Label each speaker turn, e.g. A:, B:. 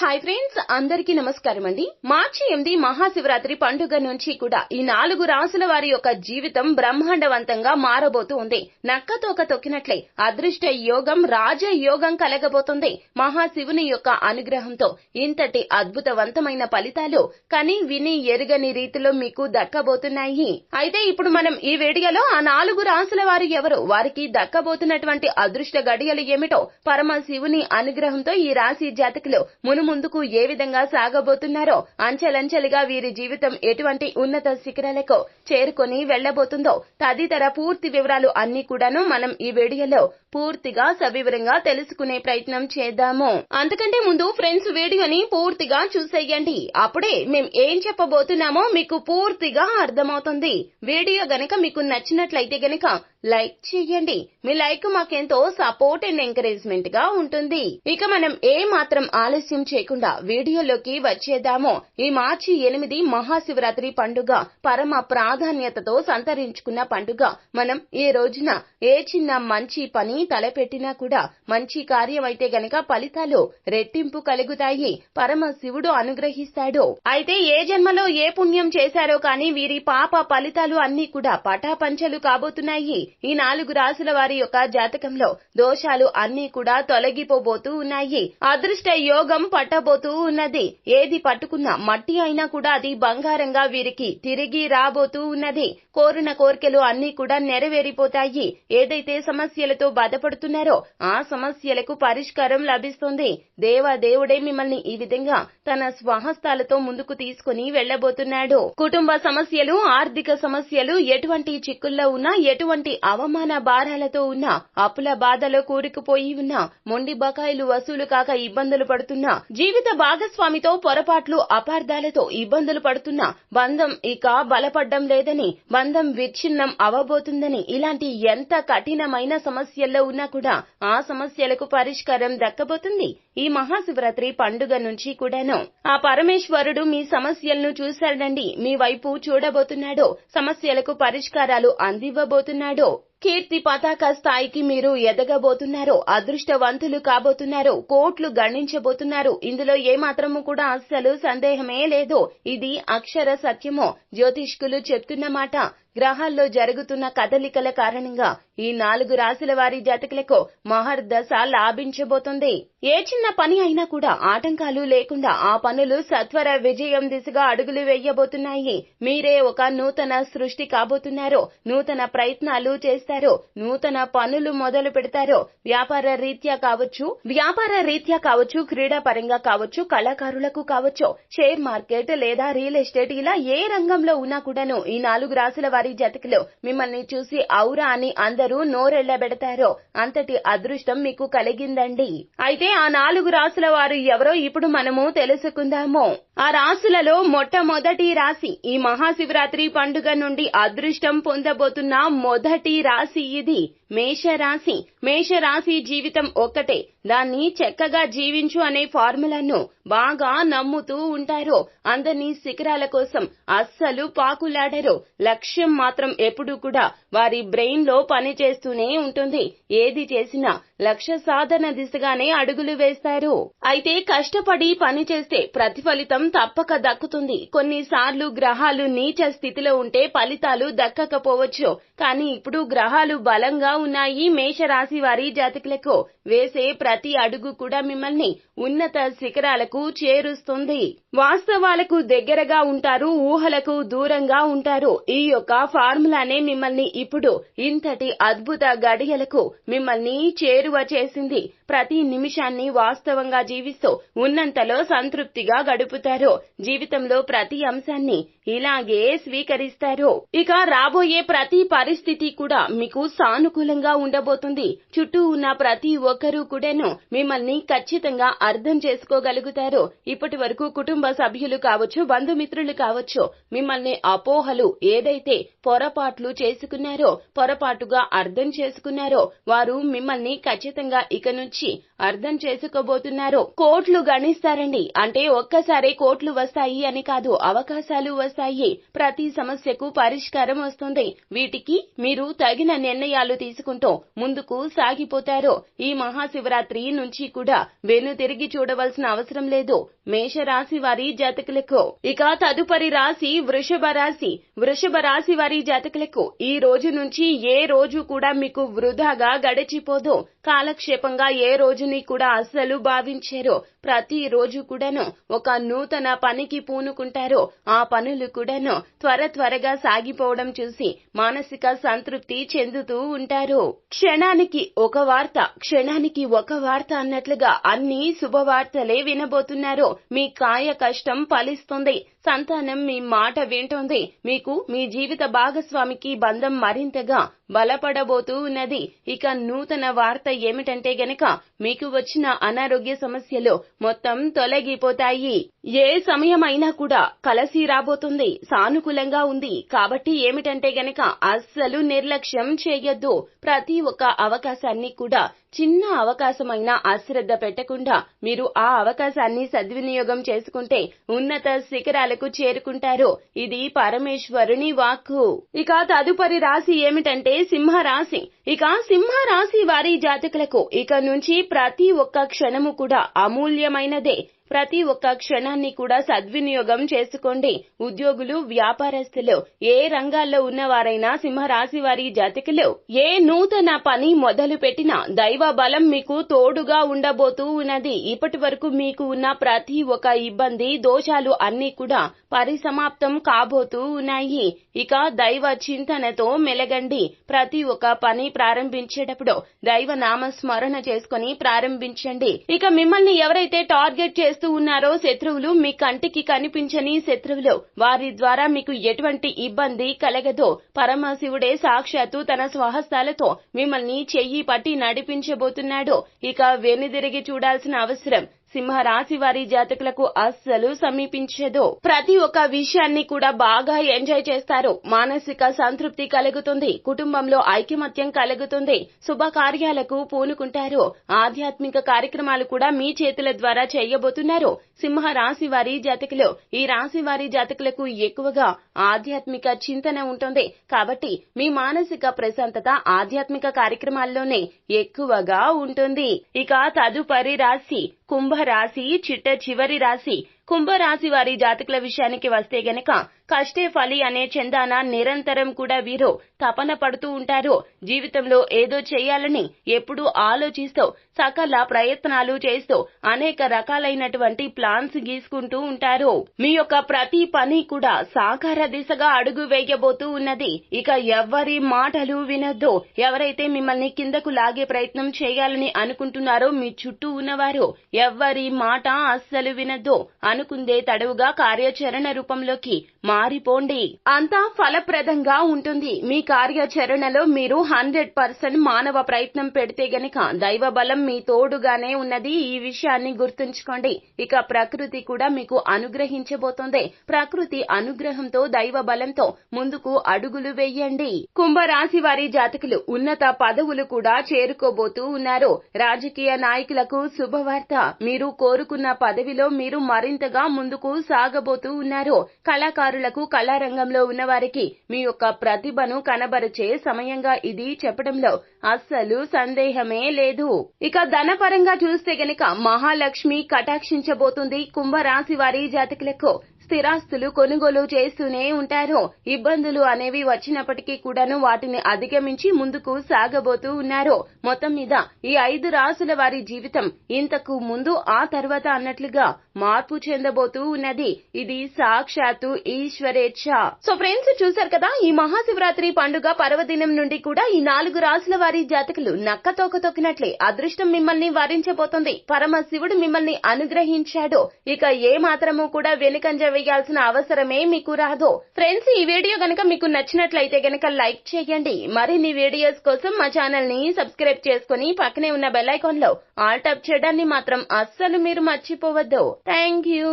A: Hi friends అందరికీ నమస్కారం అండి. మార్చి ఎనిమిది మహాశివరాత్రి పండుగ నుంచి కూడా ఈ నాలుగు రాసుల వారి యొక్క జీవితం బ్రహ్మాండవంతంగా మారబోతూ ఉంది. నక్కతోక తొక్కినట్లే అదృష్ట యోగం రాజ యోగం కలగబోతుంది మహాశివుని యొక్క అనుగ్రహంతో. ఇంతటి అద్భుతవంతమైన ఫలితాలు కని విని ఎరుగని రీతిలో మీకు దక్కబోతున్నాయి. అయితే ఇప్పుడు మనం ఈ వీడియోలో ఆ నాలుగు రాసుల వారు ఎవరు? వారికి దక్కబోతున్నటువంటి అదృష్ట గడియలు ఏమిటో పరమశివుని అనుగ్రహంతో ఈ రాశి జాతకులు ముందుకు ఏ విధంగా సాగబోతున్నారో అంచెలంచెలుగా వీరి జీవితం ఎటువంటి ఉన్నత శిఖరాలకు చేరుకొని వెళ్ళబోతుందో తదితర పూర్తి వివరాలు అన్ని కూడాను మనం ఈ వీడియోలో పూర్తిగా సవివరంగా తెలుసుకునే ప్రయత్నం చేద్దాము. అంతకంటే ముందు ఫ్రెండ్స్ వీడియోని పూర్తిగా చూసేయండి. అప్పుడే మేం ఏం చెప్పబోతున్నామో మీకు పూర్తిగా అర్థమవుతుంది. వీడియో గనక మీకు నచ్చినట్లయితే గనక లైక్ చేయండి. మీ లైక్ మాకెంతో సపోర్ట్ అండ్ ఎంకరేజ్మెంట్గా ఉంటుంది. ఇక మనం ఏ మాత్రం ఆలస్యం చేయకుండా వీడియోలోకి వచ్చేద్దాము. ఈ మార్చి ఎనిమిది మహాశివరాత్రి పండుగ పరమ ప్రాధాన్యతతో సంతరించుకున్న పండుగ. మనం ఈ రోజున ఏ చిన్న మంచి పని తలపెట్టినా కూడా మంచి కార్యం అయితే గనక ఫలితాలు రెట్టింపు కలుగుతాయి. పరమ శివుడు అనుగ్రహిస్తాడు. అయితే ఏ జన్మలో ఏ పుణ్యం చేశారో కానీ వీరి పాప ఫలితాలు అన్ని కూడా పటాపంచలు కాబోతున్నాయి. ఈ నాలుగు రాసుల వారి యొక్క జాతకంలో దోషాలు అన్ని కూడా తొలగిపోబోతూ ఉన్నాయి. అదృష్ట యోగం పట్టబోతూ ఉన్నది. ఏది పట్టుకున్నా మట్టి అయినా కూడా అది బంగారంగా వీరికి తిరిగి రాబోతూ ఉన్నది. కోరిన కోరికలు అన్ని కూడా నెరవేరిపోతాయి. ఏదైతే సమస్యలతో బాధపడుతున్నారో ఆ సమస్యలకు పరిష్కారం లభిస్తుంది. దేవా దేవుడే మిమ్మల్ని ఈ విధంగా తన స్వహస్తాలతో ముందుకు తీసుకుని వెళ్ళబోతున్నాడు కుటుంబ సమస్యలు ఆర్థిక సమస్యలు ఎటువంటి చిక్కుల్లో ఉన్నా ఎటువంటి అవమాన భారాలతో ఉన్నా అప్పుల బాధలో కూరుకుపోయి ఉన్నా మొండి బకాయిలు వసూలు కాక ఇబ్బందులు పడుతున్నా జీవిత భాగస్వామితో పొరపాట్లు అపార్థాలతో ఇబ్బందులు పడుతున్న బంధం ఇక బలపడ్డం లేదని బంధం విచ్ఛిన్నం అవబోతుందని ఇలాంటి ఎంత కఠినమైన సమస్యల్లో ఉన్నా కూడా ఆ సమస్యలకు పరిష్కారం దక్కబోతుంది. ఈ మహాశివరాత్రి పండుగ నుంచి కూడాను. ఆ పరమేశ్వరుడు మీ సమస్యలను చూశాడండి మీ వైపు చూడబోతున్నాడో సమస్యలకు పరిష్కారాలు అందివ్వబోతున్నాడో. కీర్తి పతాక స్థాయికి మీరు ఎదగబోతున్నారు అదృష్టవంతులు కాబోతున్నారు కోట్లు గణించబోతున్నారు. ఇందులో ఏమాత్రము కూడా అస్సలు సందేహమే లేదు. ఇది అక్షర సత్యమో జ్యోతిష్కులు చెప్తున్న మాట గ్రహాల్లో జరుగుతున్న కదలికల కారణంగా ఈ నాలుగు రాశుల వారి జాతకులకు మహర్దశ లాభించబోతుంది. ఏ చిన్న పని అయినా కూడా ఆటంకాలు లేకుండా ఆ పనులు సత్వర విజయం దిశగా అడుగులు వేయబోతున్నాయి. మీరే ఒక నూతన సృష్టి కాబోతున్నారు నూతన ప్రయత్నాలు చేస్తారు నూతన పనులు మొదలు పెడతారు వ్యాపార రీత్యా కావచ్చు వ్యాపార రీత్యా కావచ్చు క్రీడా పరంగా కావచ్చు కళాకారులకు కావచ్చు షేర్ మార్కెట్ లేదా రియల్ ఎస్టేట్ ఇలా ఏ రంగంలో ఉన్నా కూడాను ఈ నాలుగు రాశుల వారి జాతకులు మిమ్మల్ని చూసి ఔరా అని అందరూ నోరెళ్ళబెడతారో అంతటి అదృష్టం మీకు కలిగిందండి. అయితే ఆ నాలుగు రాసుల వారు ఎవరో ఇప్పుడు మనము తెలుసుకుందాము. ఆ రాసులలో మొట్టమొదటి రాశి ఈ మహాశివరాత్రి పండుగ నుండి అదృష్టం పొందబోతున్న మొదటి రాశి ఇది మేషరాశి. మేషరాశి జీవితం ఒక్కటే. దాన్ని చక్కగా జీవించు అనే ఫార్ములాను బాగా నమ్ముతూ ఉంటారు. అందరినీ శిఖరాల కోసం అస్సలు పాకులాడరు. లక్ష్యం మాత్రం ఎప్పుడూ కూడా వారి బ్రెయిన్లో పని చేస్తూనే ఉంటుంది. ఏది చేసినా లక్ష్య సాధన దిశగానే అడుగులు వేస్తారు. అయితే కష్టపడి పని చేస్తే ప్రతిఫలితం తప్పక దక్కుతుంది. కొన్నిసార్లు గ్రహాలు నీచ స్థితిలో ఉంటే ఫలితాలు దక్కకపోవచ్చు. కానీ ఇప్పుడు గ్రహాలు బలంగా ఉన్నాయి. మేషరాశి వారి జాతకులకు వేసే ప్రతి అడుగు కూడా మిమ్మల్ని ఉన్నత శిఖరాలకు చేరుస్తుంది. వాస్తవాలకు దగ్గరగా ఉంటారు ఊహలకు దూరంగా ఉంటారు. ఈ యొక్క ఆ ఫార్ములానే మిమ్మల్ని ఇప్పుడు ఇంతటి అద్భుత గడియలకు మిమ్మల్ని చేరువ చేసింది. ప్రతి నిమిషాన్ని వాస్తవంగా జీవిస్తూ ఉన్నంతలో సంతృప్తిగా గడుపుతారు. జీవితంలో ప్రతి అంశాన్ని ఇలాగే స్వీకరిస్తారు. ఇక రాబోయే ప్రతి పరిస్థితి కూడా మీకు సానుకూలంగా ఉండబోతుంది. చుట్టూ ఉన్న ప్రతి ఒక్కరూ కూడాను మిమ్మల్ని ఖచ్చితంగా అర్థం చేసుకోగలుగుతారు. ఇప్పటి వరకు కుటుంబ సభ్యులు కావచ్చు బంధుమిత్రులు కావచ్చు మిమ్మల్ని అపోహలు ఏదైతే పొరపాట్లు చేసుకున్నారో పొరపాటుగా అర్థం చేసుకున్నారో వారు మిమ్మల్ని ఖచ్చితంగా ఇక నుంచి అర్థం చేసుకోబోతున్నారు కోట్లు గణిస్తారండి. అంటే ఒక్కసారి కోట్లు వస్తాయి అని కాదు అవకాశాలు వస్తాయి. ప్రతి సమస్యకు పరిష్కారం వస్తుంది. వీటికి మీరు తగిన నిర్ణయాలు తీసుకుంటూ ముందుకు సాగిపోతారు. ఈ మహాశివరాత్రి నుంచి కూడా వెను తిరిగి చూడవలసిన అవసరం లేదు. మేషరాశి వారి జాతకులకు. ఇక తదుపరి రాశి వృషభ రాశి. వృషభ రాశి వారి జాతకులకు ఈ రోజు నుంచి ఏ రోజు కూడా మీకు వృధాగా గడిచిపోదు. కాలక్షేపంగా ఏ రోజుని కూడా అస్సలు భావించారో ప్రతి రోజు కూడాను ఒక నూతన పనికి పూనుకుంటారో ఆ పనులు కూడాను త్వర త్వరగా సాగిపోవడం చూసి మానసిక సంతృప్తి చెందుతూ ఉంటారు. క్షణానికి ఒక వార్త క్షణానికి ఒక వార్త అన్నట్లుగా అన్ని శుభవార్తలే వినబోతున్నారు. మీ కాయ కష్టం ఫలిస్తుంది. సంతానం మీ మాట వింటోంది. మీకు మీ జీవిత భాగస్వామికి బంధం మరింతగా బలపడబోతూ ఉన్నది ఇక నూతన వార్త ఏమిటంటే గనక మీకు వచ్చిన అనారోగ్య సమస్యలు మొత్తం తొలగిపోతాయి. ఏ సమయమైనా కూడా కలసి రాబోతుంది సానుకూలంగా ఉంది. కాబట్టి ఏమిటంటే గనక అస్సలు నిర్లక్ష్యం చేయొద్దు. ప్రతి ఒక్క అవకాశాన్ని కూడా చిన్న అవకాశమైనా అశ్రద్ధ పెట్టకుండా మీరు ఆ అవకాశాన్ని సద్వినియోగం చేసుకుంటే ఉన్నత శిఖరాలకు చేరుకుంటారు. ఇది పరమేశ్వరుని వాక్కు. ఇక తదుపరి రాశి ఏమిటంటే సింహరాశి. ఇక సింహ రాశి వారి జాతకులకు ఇక నుంచి ప్రతి ఒక్క క్షణము కూడా అమూల్యమైనదే. ప్రతి ఒక్క క్షణాన్ని కూడా సద్వినియోగం చేసుకోండి. ఉద్యోగులు వ్యాపారస్తులు ఏ రంగాల్లో ఉన్నవారైనా సింహరాశి వారి జాతకులు ఏ నూతన పని మొదలు పెట్టినా దైవ బలం మీకు తోడుగా ఉండబోతూ ఉన్నది. ఇప్పటి వరకు మీకు ఉన్న ప్రతి ఒక్క ఇబ్బంది దోషాలు అన్ని కూడా పరిసమాప్తం కాబోతూ ఉన్నాయి. ఇక దైవ చింతనతో మెలగండి. ప్రతి ఒక్క పని ప్రారంభించేటప్పుడు దైవ నామ స్మరణ చేసుకుని ప్రారంభించండి. ఇక మిమ్మల్ని ఎవరైతే టార్గెట్ చేస్తూ ఉన్నారో శత్రువులు మీ కంటికి కనిపించని శత్రువులు. వారి ద్వారా మీకు ఎటువంటి ఇబ్బంది కలగదో పరమశివుడే సాక్షాత్తు తన స్వహస్తాలతో మిమ్మల్ని చెయ్యి పట్టి నడిపించబోతున్నాడు. ఇక వెనుదిరిగి చూడాల్సిన అవసరం సింహరాశి వారి జాతకులకు అస్సలు సమీపించదు. ప్రతి ఒక్క విషయాన్ని కూడా బాగా ఎంజాయ్ చేస్తారు. మానసిక సంతృప్తి కలుగుతుంది. కుటుంబంలో ఐకమత్యం కలుగుతుంది. శుభకార్యాలకు పూనుకుంటారు. ఆధ్యాత్మిక కార్యక్రమాలు కూడా మీ చేతుల ద్వారా చేయబోతున్నారు. సింహ రాశి వారి జాతకులు ఈ రాశి వారి జాతకులకు ఎక్కువగా ఆధ్యాత్మిక చింతన ఉంటుంది. కాబట్టి మీ మానసిక ప్రశాంతత ఆధ్యాత్మిక కార్యక్రమాల్లోనే ఎక్కువగా ఉంటుంది. ఇక తదుపరి రాశి కుంభ రాశి చిట్ట చివరి రాశి కుంభరాశి వారి జాతకుల విషయానికి వస్తే గనక కష్టే ఫలి అనే చందాన నిరంతరం కూడా వీరు తపన పడుతూ ఉంటారు జీవితంలో ఏదో చేయాలని ఎప్పుడూ ఆలోచిస్తూ సకల ప్రయత్నాలు చేస్తూ అనేక రకాలైనటువంటి ప్లాన్స్ గీసుకుంటూ ఉంటారు. మీ యొక్క ప్రతి పని కూడా సాకార దిశగా అడుగు వేయబోతూ ఉన్నది. ఇక ఎవ్వరి మాటలు వినొద్దు. ఎవరైతే మిమ్మల్ని కిందకు లాగే ప్రయత్నం చేయాలని అనుకుంటున్నారో మీ చుట్టూ ఉన్నవారు ఎవ్వరి మాట అస్సలు వినొద్దు. అనుకుందే తడవుగా కార్యాచరణ రూపంలోకి మారిపోండి. అంతా ఫలప్రదంగా ఉంటుంది. మీ కార్యాచరణలో మీరు హండ్రెడ్ పర్సెంట్ మానవ ప్రయత్నం పెడితే గనక దైవ బలం మీ తోడుగానే ఉన్నది. ఈ విషయాన్ని గుర్తుంచుకోండి. ఇక ప్రకృతి కూడా మీకు అనుగ్రహించబోతోంది. ప్రకృతి అనుగ్రహంతో దైవ బలంతో ముందుకు అడుగులు వేయండి. కుంభరాశి వారి జాతకులు ఉన్నత పదవులు కూడా చేరుకోబోతూ ఉన్నారు. రాజకీయ నాయకులకు శుభవార్త. మీరు కోరుకున్న పదవిలో మీరు మరింత మరింతగా ముందుకు సాగబోతూ ఉన్నారు. కళాకారులకు కళారంగంలో ఉన్నవారికి మీ యొక్క ప్రతిభను కనబరిచే సమయంగా ఇది చెప్పడంలో అస్సలు సందేహమే లేదు. ఇక ధనపరంగా చూస్తే గనక మహాలక్ష్మి కటాక్షించబోతుంది కుంభరాశి వారి జాతకులకు. స్థిరాస్తులు కొనుగోలు చేస్తూనే ఉంటారు. ఇబ్బందులు అనేవి వచ్చినప్పటికీ కూడాను వాటిని అధిగమించి ముందుకు సాగబోతూ ఉన్నారు. మొత్తం మీద ఈ ఐదు రాసుల వారి జీవితం ఇంతకు ముందు ఆ తర్వాత అన్నట్లుగా మార్పు చెందబోతూ ఉన్నది. ఇది సాక్షాత్తు ఈశ్వరేచ్ఛ. సో ఫ్రెండ్స్ చూశారు కదా ఈ మహాశివరాత్రి పండుగ పర్వదినం నుండి కూడా ఈ నాలుగు రాసుల వారి జాతకులు నక్క తోక తొక్కినట్లే అదృష్టం మిమ్మల్ని వారించబోతోంది. పరమ శివుడు మిమ్మల్ని అనుగ్రహించాడు. ఇక ఏ మాత్రము కూడా వెనుకంజ వేయాల్సిన అవసరమే మీకు రాదు. ఫ్రెండ్స్ ఈ వీడియో గనక మీకు నచ్చినట్లయితే గనక లైక్ చేయండి. మరిన్ని వీడియోస్ కోసం మా ఛానల్ని సబ్స్క్రైబ్ చేసుకుని పక్కనే ఉన్న బెల్ ఐకాన్లో ఆల్ టాప్ చేయడాన్ని మాత్రం అస్సలు మీరు మర్చిపోవద్దు. Thank you